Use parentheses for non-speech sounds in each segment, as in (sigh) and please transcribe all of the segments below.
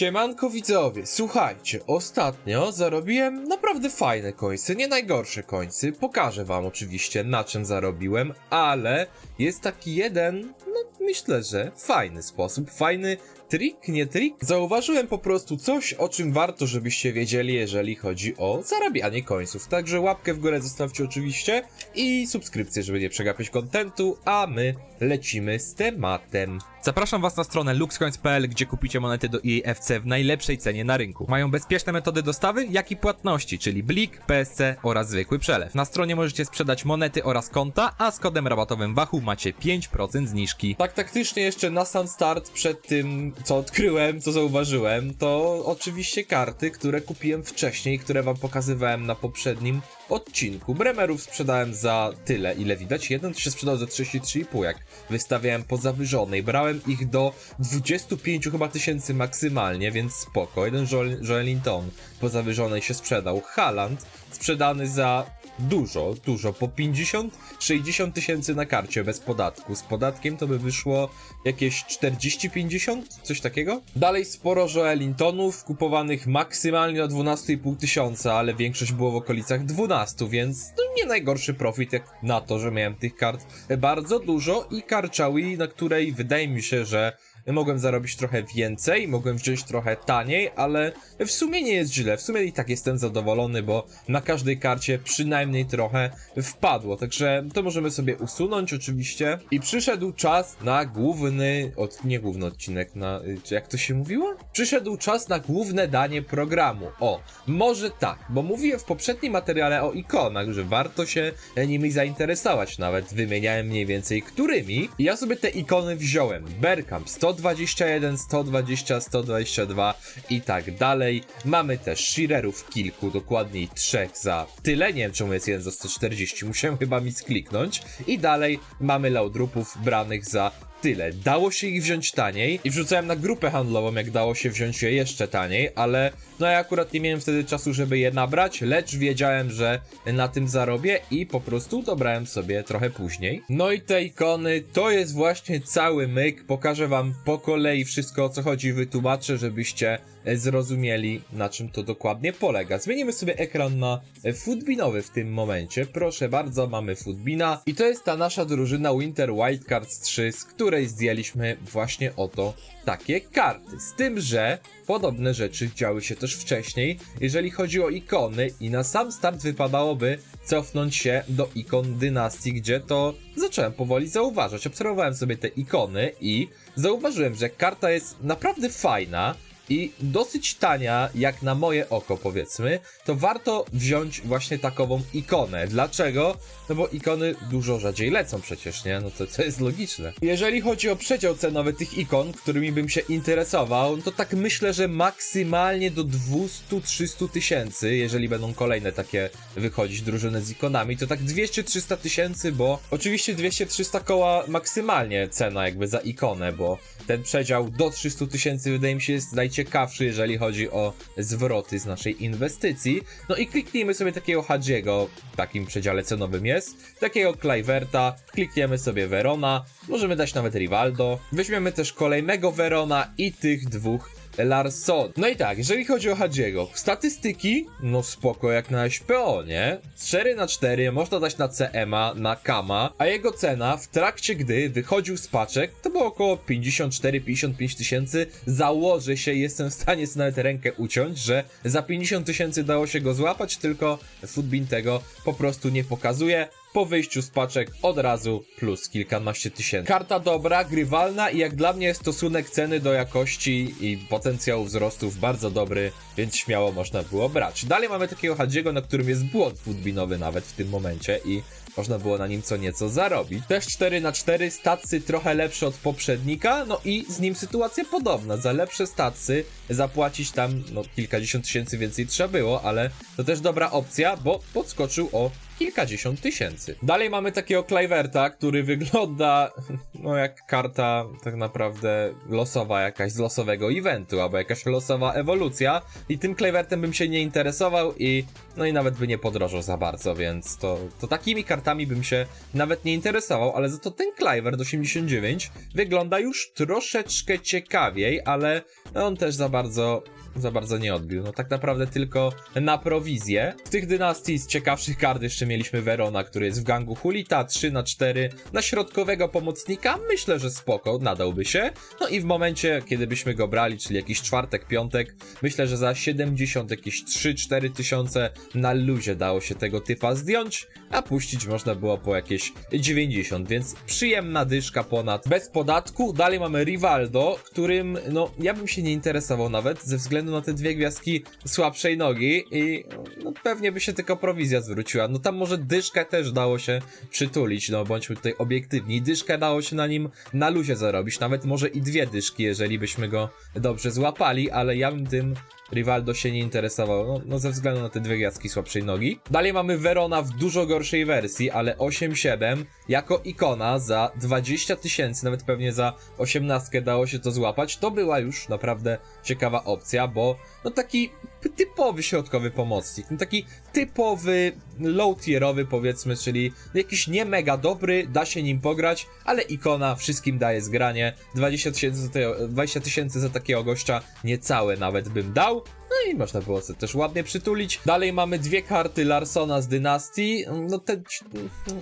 Siemanko widzowie, słuchajcie, ostatnio zarobiłem naprawdę fajne końce, nie najgorsze końce. Pokażę wam oczywiście na czym zarobiłem, ale jest taki jeden, no myślę, że fajny sposób, fajny trik, nie trik. Zauważyłem po prostu coś, o czym warto, żebyście wiedzieli, jeżeli chodzi o zarabianie końców. Także łapkę w górę zostawcie oczywiście i subskrypcję, żeby nie przegapić kontentu, a my lecimy z tematem. Zapraszam Was na stronę luxcoins.pl, gdzie kupicie monety do EAFC w najlepszej cenie na rynku. Mają bezpieczne metody dostawy, jak i płatności, czyli Blik, PSC oraz zwykły przelew. Na stronie możecie sprzedać monety oraz konta, a z kodem rabatowym Wahoo macie 5% zniżki. Tak taktycznie jeszcze na sam start, przed tym co odkryłem, co zauważyłem, to oczywiście karty, które kupiłem wcześniej, które wam pokazywałem na poprzednim odcinku. Bremerów sprzedałem za tyle, ile widać. Jeden się sprzedał za 33,5, jak wystawiałem po zawyżonej. Brałem ich do 25 chyba tysięcy maksymalnie, więc spoko. Jeden Joel, Joelinton po zawyżonej się sprzedał. Haaland sprzedany za dużo, dużo, po 50-60 tysięcy na karcie bez podatku. Z podatkiem to by wyszło jakieś 40-50, coś takiego. Dalej sporo Joelintonów kupowanych maksymalnie na 12,5 tysiąca, ale większość było w okolicach 12, więc no nie najgorszy profit jak na to, że miałem tych kart bardzo dużo i karczały, na której wydaje mi się, że mogłem zarobić trochę więcej, mogłem wziąć trochę taniej, ale w sumie nie jest źle. W sumie i tak jestem zadowolony, bo na każdej karcie przynajmniej trochę wpadło. Także to możemy sobie usunąć oczywiście. I przyszedł czas na główny, od, nie główny odcinek, na, y, jak to się mówiło? Przyszedł czas na główne danie programu. O, może tak, bo mówiłem w poprzednim materiale o ikonach, że warto się nimi zainteresować. Nawet wymieniałem mniej więcej którymi. I ja sobie te ikony wziąłem. Bergkamp 121, 120, 122 i tak dalej. Mamy też Shearerów kilku, dokładniej trzech za tyle. Nie wiem czemu jest jeden za 140, musiałem chyba mi skliknąć. I dalej mamy Laudrupów branych za tyle. Dało się ich wziąć taniej i wrzucałem na grupę handlową, jak dało się wziąć je jeszcze taniej, ale no ja akurat nie miałem wtedy czasu, żeby je nabrać, lecz wiedziałem, że na tym zarobię i po prostu dobrałem sobie trochę później. No i te ikony to jest właśnie cały myk. Pokażę wam po kolei wszystko o co chodzi, wytłumaczę, żebyście zrozumieli na czym to dokładnie polega. Zmienimy sobie ekran na e, footbinowy w tym momencie. Proszę bardzo, mamy footbina i to jest ta nasza drużyna Winter Wildcards 3, z której zdjęliśmy właśnie oto takie karty. Z tym, że podobne rzeczy działy się też wcześniej, jeżeli chodzi o ikony i na sam start wypadałoby cofnąć się do ikon dynastii, gdzie to zacząłem powoli zauważać. Obserwowałem sobie te ikony i zauważyłem, że karta jest naprawdę fajna, i dosyć tania, jak na moje oko powiedzmy, to warto wziąć właśnie takową ikonę. Dlaczego? No bo ikony dużo rzadziej lecą przecież, nie? No to, to jest logiczne. Jeżeli chodzi o przedział cenowy tych ikon, którymi bym się interesował, no to tak myślę, że maksymalnie do 200-300 tysięcy, jeżeli będą kolejne takie wychodzić drużyny z ikonami, to tak 200-300 tysięcy, bo oczywiście 200-300 koła maksymalnie cena jakby za ikonę, bo ten przedział do 300 tysięcy wydaje mi się jest najciekawszy, jeżeli chodzi o zwroty z naszej inwestycji. No i kliknijmy sobie takiego Hadziego, w takim przedziale cenowym jest, takiego Cliverta, klikniemy sobie Verona, możemy dać nawet Rivaldo, weźmiemy też kolejnego Verona i tych dwóch Larson. No i tak, jeżeli chodzi o Hadziego, statystyki, no spoko jak na SPO, nie? Z 4 na 4 można dać na CMA, na Kama, a jego cena w trakcie gdy wychodził z paczek, to było około 54-55 tysięcy. Założę się, jestem w stanie sobie nawet rękę uciąć, że za 50 tysięcy dało się go złapać, tylko Footbin tego po prostu nie pokazuje po wyjściu z paczek od razu plus kilkanaście tysięcy. Karta dobra, grywalna i jak dla mnie stosunek ceny do jakości i potencjału wzrostów bardzo dobry, więc śmiało można było brać. Dalej mamy takiego Hadziego, na którym jest błąd footbinowy nawet w tym momencie i można było na nim co nieco zarobić. Też 4 na 4 statsy trochę lepsze od poprzednika, no i z nim sytuacja podobna. Za lepsze statsy zapłacić tam no kilkadziesiąt tysięcy więcej trzeba było, ale to też dobra opcja, bo podskoczył o kilkadziesiąt tysięcy. Dalej mamy takiego Cliverta, który wygląda (laughs) no jak karta tak naprawdę losowa jakaś z losowego eventu, albo jakaś losowa ewolucja i tym Clayvertem bym się nie interesował i no i nawet by nie podrożał za bardzo, więc to, to takimi kartami bym się nawet nie interesował, ale za to ten Clayvert 89 wygląda już troszeczkę ciekawiej, ale on też za bardzo za bardzo nie odbił. No tak naprawdę tylko na prowizję. W tych dynastii z ciekawszych kart jeszcze mieliśmy Verona, który jest w gangu Hulita 3 na 4 na środkowego pomocnika. Myślę, że spoko, nadałby się. No i w momencie, kiedy byśmy go brali, czyli jakiś czwartek, piątek, myślę, że za 70, jakieś 3-4 tysiące na luzie dało się tego typa zdjąć, a puścić można było po jakieś 90, więc przyjemna dyszka ponad bez podatku. Dalej mamy Rivaldo, którym, no, ja bym się nie interesował nawet ze względu na te dwie gwiazdki słabszej nogi i no, pewnie by się tylko prowizja zwróciła. No tam może dyszkę też dało się przytulić, no bądźmy tutaj obiektywni. Dyszkę dało się na nim na luzie zarobić, nawet może i dwie dyszki, jeżeli byśmy go dobrze złapali, ale ja bym tym Rivaldo się nie interesował, no, no ze względu na te dwie gwiazdki słabszej nogi. Dalej mamy Verona w dużo gorszej wersji, ale 8-7 jako ikona za 20 tysięcy, nawet pewnie za 18 dało się to złapać. To była już naprawdę ciekawa opcja, bo no taki typowy środkowy pomocnik, no taki typowy low tierowy powiedzmy, czyli jakiś nie mega dobry, da się nim pograć, ale ikona wszystkim daje zgranie. 20 tysięcy za, te- 20 tysięcy za takiego gościa niecałe nawet bym dał. No i można było sobie też ładnie przytulić. Dalej mamy dwie karty Larsona z dynastii. No te,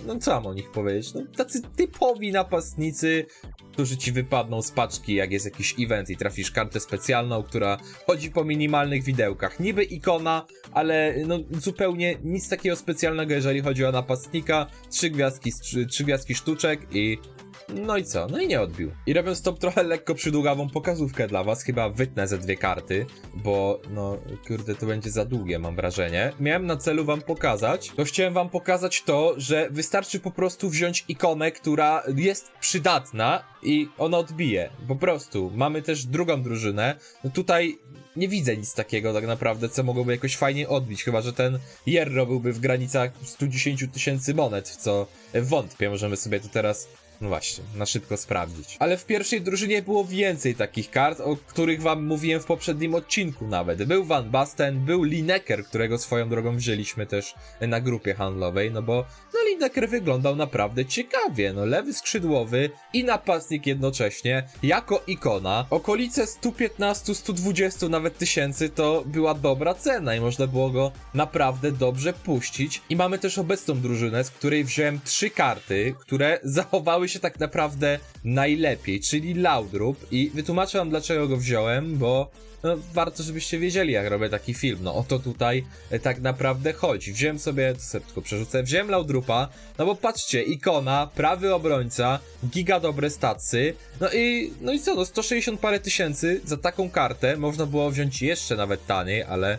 no co mam o nich powiedzieć? No tacy typowi napastnicy, którzy ci wypadną z paczki, jak jest jakiś event i trafisz kartę specjalną, która chodzi po minimalnych widełkach. Niby ikona, ale no zupełnie nic takiego specjalnego, jeżeli chodzi o napastnika. Trzy gwiazdki, trzy, trzy gwiazdki sztuczek i no i co? No i nie odbił. I robiąc to trochę lekko przydługawą pokazówkę dla was, chyba wytnę ze dwie karty, bo no kurde, to będzie za długie mam wrażenie. Miałem na celu wam pokazać, to chciałem wam pokazać to, że wystarczy po prostu wziąć ikonę, która jest przydatna i ona odbije. Po prostu. Mamy też drugą drużynę. No tutaj nie widzę nic takiego tak naprawdę, co mogłoby jakoś fajnie odbić, chyba że ten Jerro byłby w granicach 110 tysięcy monet, w co wątpię. Możemy sobie to teraz no właśnie, na szybko sprawdzić. Ale w pierwszej drużynie było więcej takich kart, o których wam mówiłem w poprzednim odcinku nawet. Był Van Basten, był Lineker, którego swoją drogą wzięliśmy też na grupie handlowej, no bo no Lineker wyglądał naprawdę ciekawie, no lewy skrzydłowy i napastnik jednocześnie, jako ikona. Okolice 115-120 nawet tysięcy to była dobra cena i można było go naprawdę dobrze puścić. I mamy też obecną drużynę, z której wziąłem trzy karty, które zachowały się tak naprawdę najlepiej, czyli Laudrup i wytłumaczę wam dlaczego go wziąłem, bo no, warto, żebyście wiedzieli, jak robię taki film. No o to tutaj e, tak naprawdę chodzi. Wziąłem sobie, to sobie tylko przerzucę, wziąłem Laudrupa, no bo patrzcie, ikona, prawy obrońca, giga dobre stacy, no i, no i co, no 160 parę tysięcy za taką kartę, można było wziąć jeszcze nawet taniej, ale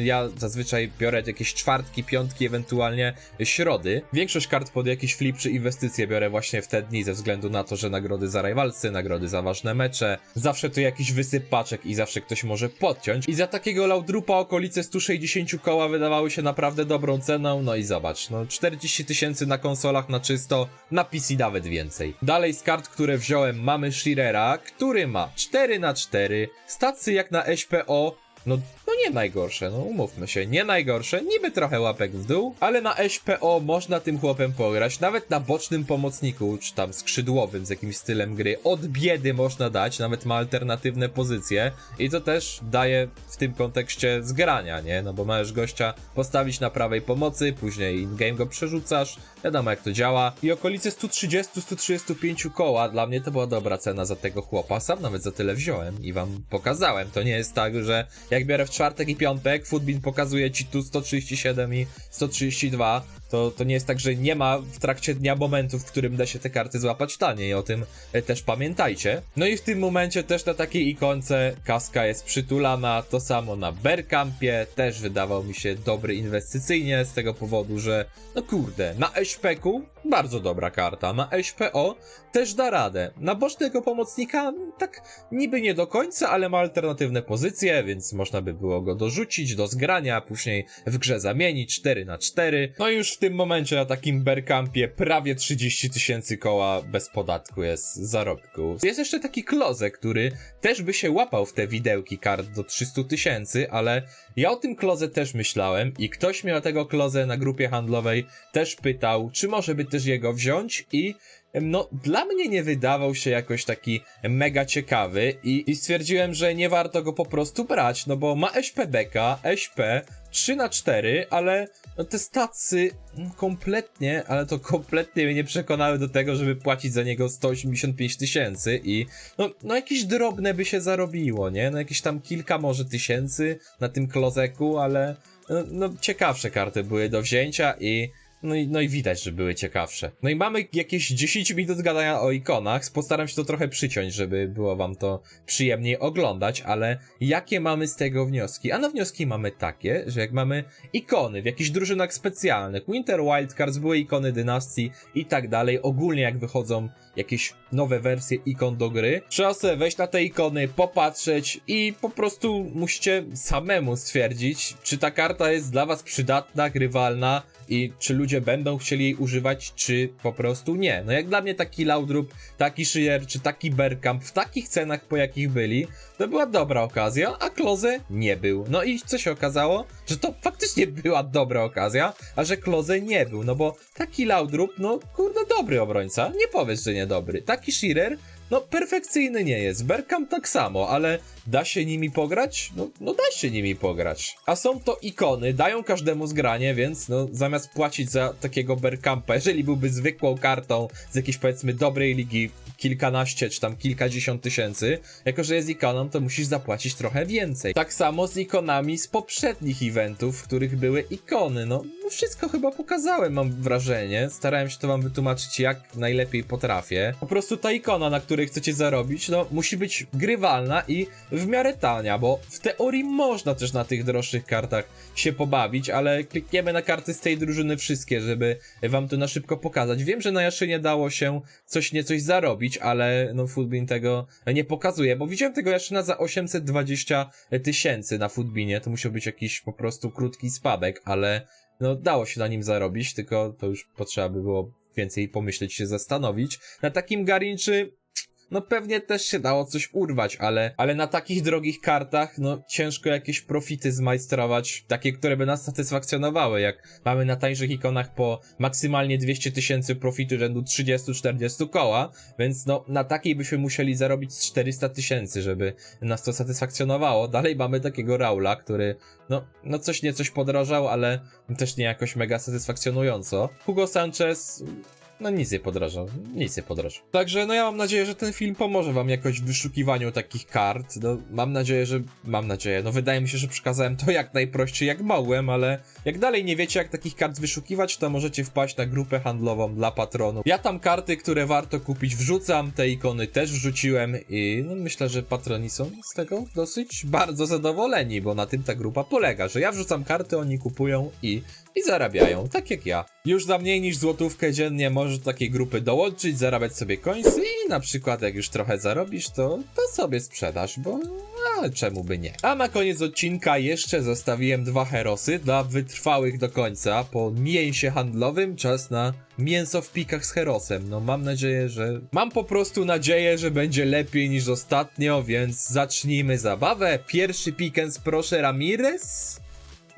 ja zazwyczaj biorę jakieś czwartki, piątki, ewentualnie środy. Większość kart pod jakieś flip czy inwestycje biorę właśnie w te dni, ze względu na to, że nagrody za rywalsy, nagrody za ważne mecze. Zawsze to jakiś wysyp paczek i zawsze ktoś może podciąć. I za takiego Laudrupa okolice 160 koła wydawały się naprawdę dobrą ceną. No i zobacz, no 40 tysięcy na konsolach na czysto, na PC nawet więcej. Dalej z kart, które wziąłem mamy Shirera, który ma 4 na 4 stacje jak na SPO, no, no nie najgorsze, no umówmy się, nie najgorsze, niby trochę łapek w dół, ale na SPO można tym chłopem pograć, nawet na bocznym pomocniku, czy tam skrzydłowym z jakimś stylem gry, od biedy można dać, nawet ma alternatywne pozycje. I to też daje w tym kontekście zgrania, nie? No bo możesz gościa postawić na prawej pomocy, później in-game go przerzucasz, wiadomo jak to działa. I okolice 130-135 koła, dla mnie to była dobra cena za tego chłopa, sam nawet za tyle wziąłem i wam pokazałem, to nie jest tak, że jak biorę w czwartek i piątek, Footbin pokazuje ci tu 137 i 132, to, to nie jest tak, że nie ma w trakcie dnia momentu, w którym da się te karty złapać taniej, o tym e, też pamiętajcie. No i w tym momencie też na takiej ikonce kaska jest przytulana, to samo na Berkampie, też wydawał mi się dobry inwestycyjnie, z tego powodu, że no kurde, na SPK-u bardzo dobra karta, na SPO też da radę. Na bocznego pomocnika tak niby nie do końca, ale ma alternatywne pozycje, więc można by było go dorzucić do zgrania, później w grze zamienić 4 na 4 No i już tym momencie na takim berkampie prawie 30 tysięcy koła bez podatku jest zarobku. Jest jeszcze taki klozek, który też by się łapał w te widełki kart do 300 tysięcy, ale ja o tym kloze też myślałem i ktoś miał tego klozę na grupie handlowej, też pytał, czy może by też jego wziąć i no, dla mnie nie wydawał się jakoś taki mega ciekawy i, i stwierdziłem, że nie warto go po prostu brać, no bo ma SPBK, SP 3 na 4 ale no, te stacy mm, kompletnie, ale to kompletnie mnie nie przekonały do tego, żeby płacić za niego 185 tysięcy i no, no jakieś drobne by się zarobiło, nie? No jakieś tam kilka może tysięcy na tym klozeku, ale no, no ciekawsze karty były do wzięcia i no i, no i widać, że były ciekawsze. No i mamy jakieś 10 minut gadania o ikonach. Postaram się to trochę przyciąć, żeby było wam to przyjemniej oglądać, ale jakie mamy z tego wnioski? A no wnioski mamy takie, że jak mamy ikony w jakichś drużynach specjalnych, Winter Wildcards, były ikony dynastii i tak dalej, ogólnie jak wychodzą jakieś nowe wersje ikon do gry, trzeba sobie wejść na te ikony, popatrzeć i po prostu musicie samemu stwierdzić, czy ta karta jest dla was przydatna, grywalna, i czy ludzie będą chcieli jej używać, czy po prostu nie. No jak dla mnie taki Laudrup, taki Shear, czy taki Bergkamp w takich cenach, po jakich byli, to była dobra okazja, a Kloze nie był. No i co się okazało? Że to faktycznie była dobra okazja, a że Kloze nie był, no bo taki Laudrup, no kurde, dobry obrońca, nie powiesz, że niedobry. Taki Shearer, no perfekcyjny nie jest, Bergkamp tak samo, ale da się nimi pograć? No, no da się nimi pograć. A są to ikony, dają każdemu zgranie, więc no zamiast płacić za takiego Bergkampa, jeżeli byłby zwykłą kartą z jakiejś powiedzmy dobrej ligi, kilkanaście czy tam kilkadziesiąt tysięcy, jako że jest ikoną, to musisz zapłacić trochę więcej. Tak samo z ikonami z poprzednich eventów, w których były ikony, no, no wszystko chyba pokazałem, mam wrażenie. Starałem się to wam wytłumaczyć jak najlepiej potrafię. Po prostu ta ikona, na której chcecie zarobić, no musi być grywalna i w miarę tania, bo w teorii można też na tych droższych kartach się pobawić, ale klikniemy na karty z tej drużyny wszystkie, żeby wam to na szybko pokazać. Wiem, że na Jaszynie dało się coś niecoś zarobić, ale no Footbin tego nie pokazuje, bo widziałem tego Jaszyna za 820 tysięcy na Footbinie, to musiał być jakiś po prostu krótki spadek, ale no dało się na nim zarobić, tylko to już potrzeba by było więcej pomyśleć, się zastanowić. Na takim Garinczy no pewnie też się dało coś urwać, ale, ale na takich drogich kartach, no ciężko jakieś profity zmajstrować, takie, które by nas satysfakcjonowały, jak mamy na tańszych ikonach po maksymalnie 200 tysięcy profitu rzędu 30-40 koła, więc no na takiej byśmy musieli zarobić z 400 tysięcy, żeby nas to satysfakcjonowało. Dalej mamy takiego Raula, który no, no coś nie coś podrożał, ale też nie jakoś mega satysfakcjonująco. Hugo Sanchez no nic nie podrażał, nic nie podrażał. Także no ja mam nadzieję, że ten film pomoże wam jakoś w wyszukiwaniu takich kart. No mam nadzieję, że, mam nadzieję, no wydaje mi się, że przekazałem to jak najprościej jak mogłem, ale jak dalej nie wiecie jak takich kart wyszukiwać, to możecie wpaść na grupę handlową dla patronów. Ja tam karty, które warto kupić wrzucam, te ikony też wrzuciłem i no myślę, że patroni są z tego dosyć bardzo zadowoleni, bo na tym ta grupa polega, że ja wrzucam karty, oni kupują i i zarabiają, tak jak ja. Już za mniej niż złotówkę dziennie możesz do takiej grupy dołączyć, zarabiać sobie coinsy i na przykład jak już trochę zarobisz, to, to sobie sprzedasz, bo a, czemu by nie. A na koniec odcinka jeszcze zostawiłem dwa herosy dla wytrwałych do końca. Po mięsie handlowym czas na mięso w pikach z herosem. No mam nadzieję, że... Mam po prostu nadzieję, że będzie lepiej niż ostatnio, więc zacznijmy zabawę. Pierwszy pikens proszę Ramirez.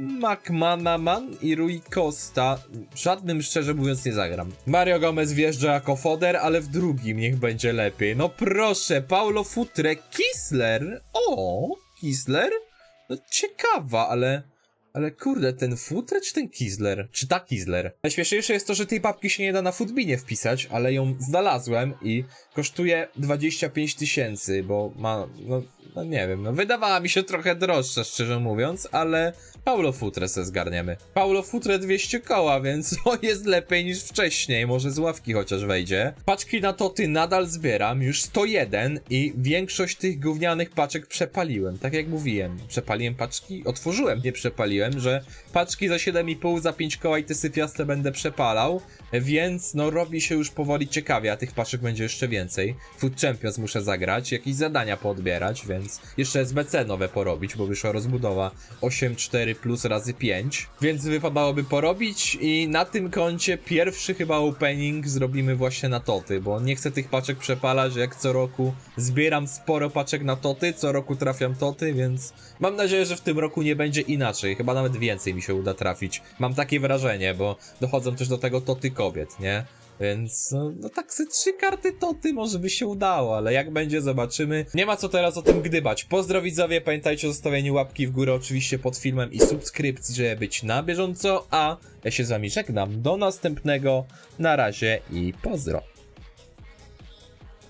McManaman i Rui Costa. Żadnym szczerze mówiąc nie zagram. Mario Gomez wjeżdża jako foder, ale w drugim niech będzie lepiej. No proszę, Paulo Futre, Kisler. O, Kisler? No ciekawa, ale... Ale kurde, ten Futre czy ten Kisler? Czy ta Kisler? Najśmieszniejsze jest to, że tej papki się nie da na Footbinie wpisać, ale ją znalazłem i kosztuje 25 tysięcy, bo ma, no, no nie wiem, no wydawała mi się trochę droższa, szczerze mówiąc, ale Paulo Futre se zgarniemy. Paulo Futre 200 koła, więc (laughs) to jest lepiej niż wcześniej, może z ławki chociaż wejdzie. Paczki na toty nadal zbieram, już 101 i większość tych gównianych paczek przepaliłem, tak jak mówiłem. Przepaliłem paczki? Otworzyłem, nie przepaliłem. Mówiłem, że paczki za 7,5 za 5 koła i te syfiaste będę przepalał, więc no robi się już powoli ciekawie, a tych paczek będzie jeszcze więcej. Food Champions muszę zagrać, jakieś zadania poodbierać, więc jeszcze SBC nowe porobić, bo wyszła rozbudowa 8.4 plus razy 5, więc wypadałoby porobić i na tym koncie pierwszy chyba opening zrobimy właśnie na toty, bo nie chcę tych paczek przepalać, jak co roku zbieram sporo paczek na toty, co roku trafiam toty, więc mam nadzieję, że w tym roku nie będzie inaczej, chyba nawet więcej mi się uda trafić. Mam takie wrażenie, bo dochodzą też do tego toty kobiet, nie? Więc no, no tak ze trzy karty toty może by się udało, ale jak będzie zobaczymy. Nie ma co teraz o tym gdybać. Pozdro widzowie, pamiętajcie o zostawieniu łapki w górę oczywiście pod filmem i subskrypcji, żeby być na bieżąco, a ja się z wami żegnam. Do następnego, na razie i pozdro.